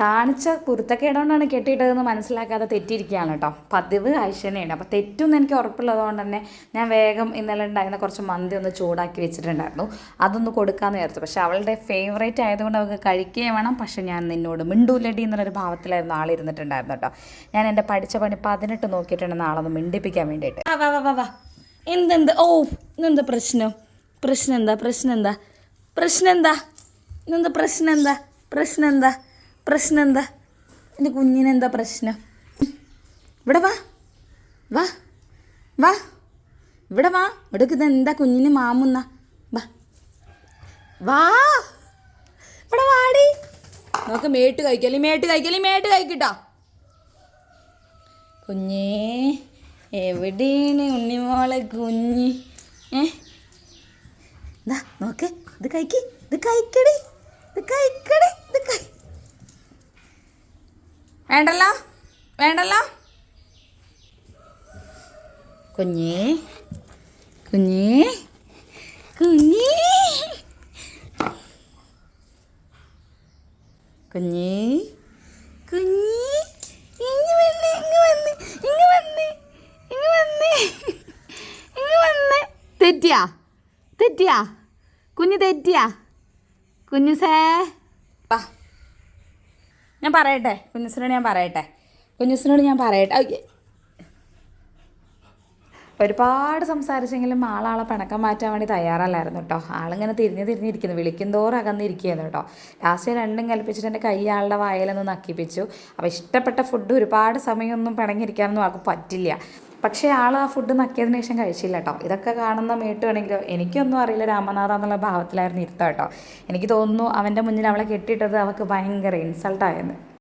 കാണിച്ച കുരുത്തക്കേടുകൊണ്ടാണ് കെട്ടിയിട്ടതെന്ന് മനസ്സിലാക്കാതെ തെറ്റിയിരിക്കുകയാണ് കേട്ടോ. പതിവ് ആയിഷനെയാണ് അപ്പോൾ തെറ്റൊന്നും എനിക്ക് ഉറപ്പുള്ളതുകൊണ്ട് തന്നെ ഞാൻ വേഗം ഇന്നലെ ഉണ്ടായിരുന്ന കുറച്ച് മന്തി ഒന്ന് ചൂടാക്കി വെച്ചിട്ടുണ്ടായിരുന്നു. അതൊന്ന് കൊടുക്കാമെന്ന് വിചാരിച്ചു. പക്ഷെ അവളുടെ ഫേവറേറ്റ് ആയതുകൊണ്ട് അവൾക്ക് കഴിക്കുകയും വേണം. പക്ഷെ ഞാൻ നിന്നോട് മിണ്ടൂലടി എന്നുള്ളൊരു ഭാവത്തിലായിരുന്നു ആളിരുന്നിട്ടുണ്ടായിരുന്നു കേട്ടോ. ഞാൻ എന്റെ പഠിച്ച പണി പതിനെട്ട് നോക്കിയിട്ടുണ്ട്. ആളൊന്ന് മിണ്ടിപ്പിക്കാൻ വേണ്ടിയിട്ട്. വാ വാ വാ. എന്തെന്ത്? ഓ ഇന്നെന്താ പ്രശ്നം? പ്രശ്നം എന്താ? പ്രശ്നം എന്താ? പ്രശ്നം എന്താ? ഇന്നെന്താ പ്രശ്നം എന്താ? പ്രശ്നം എന്താ? പ്രശ്നം എന്താ എന്റെ കുഞ്ഞിനെന്താ പ്രശ്നം? ഇവിടെ വാ. വാ. വാ. ഇവിടെ വാ. ഇവിടേക്ക് ഇതെന്താ കുഞ്ഞിന് മാമുന്ന? വാ. വാ. ഇവിടെ വാടി. നോക്ക് മേട്ട് കഴിക്കല്ലേ മേട്ട് കഴിക്കല്ലേ മേട്ട് കഴിക്കട്ടോ. കുഞ്ഞേ എവിടെയാണ് ഉണ്ണിമോളെ കുഞ്ഞ്? ഏ? നോക്ക്. ഇത് കഴിക്ക്. ഇത് കഴിക്കടി. ഇത് കഴിക്കടി. വേണ്ടല്ലോ? വേണ്ടല്ലോ? കുഞ്ഞേ കുഞ്ഞേ കുഞ്ഞേ. കുഞ്ഞേ കുഞ്ഞി. വന്ന് ഇങ്ങ് വന്ന് ഇങ്ങ് വന്ന് ഇങ്ങ് വന്ന് തെറ്റിയാ? തെറ്റിയാ? കുഞ്ഞ് തെറ്റിയാ? കുഞ്ഞു സേ ഞാൻ പറയട്ടെ. കുഞ്ഞുസിനോട് ഞാൻ പറയട്ടെ. കുഞ്ഞുസിനോട് ഞാൻ പറയട്ടെ. ഒരുപാട് സംസാരിച്ചെങ്കിലും ആളാളെ പിണക്കം മാറ്റാൻ വേണ്ടി തയ്യാറല്ലായിരുന്നു കേട്ടോ. ആളിങ്ങനെ തിരിഞ്ഞ് തിരിഞ്ഞിരിക്കുന്നു വിളിക്കുന്തോറും അകന്നിരിക്കുകയായിരുന്നു കേട്ടോ. ലാസ്റ്റ് രണ്ടും കൽപ്പിച്ചിട്ട് എന്റെ കൈ ആളുടെ വായിലൊന്ന് നക്കിപ്പിച്ചു. അപ്പോൾ ഇഷ്ടപ്പെട്ട ഫുഡ് ഒരുപാട് സമയമൊന്നും പിണങ്ങിയിരിക്കാനൊന്നും ആൾക്ക് പറ്റില്ല. പക്ഷേ ആൾ ആ ഫുഡ് നക്കിയതിന് ശേഷം കഴിച്ചില്ല കേട്ടോ ഇതൊക്കെ കാണുന്ന മേട്ടുവാണെങ്കിലോ എനിക്കൊന്നും അറിയില്ല രാമനാഥ എന്നുള്ള ഭാവത്തിലായിരുന്നു ഇരുത്തം കേട്ടോ എനിക്ക് തോന്നുന്നു അവന്റെ മുന്നിൽ അവളെ കെട്ടിയിട്ടത് അവൾക്ക് ഭയങ്കര ഇൻസൾട്ടായെന്ന്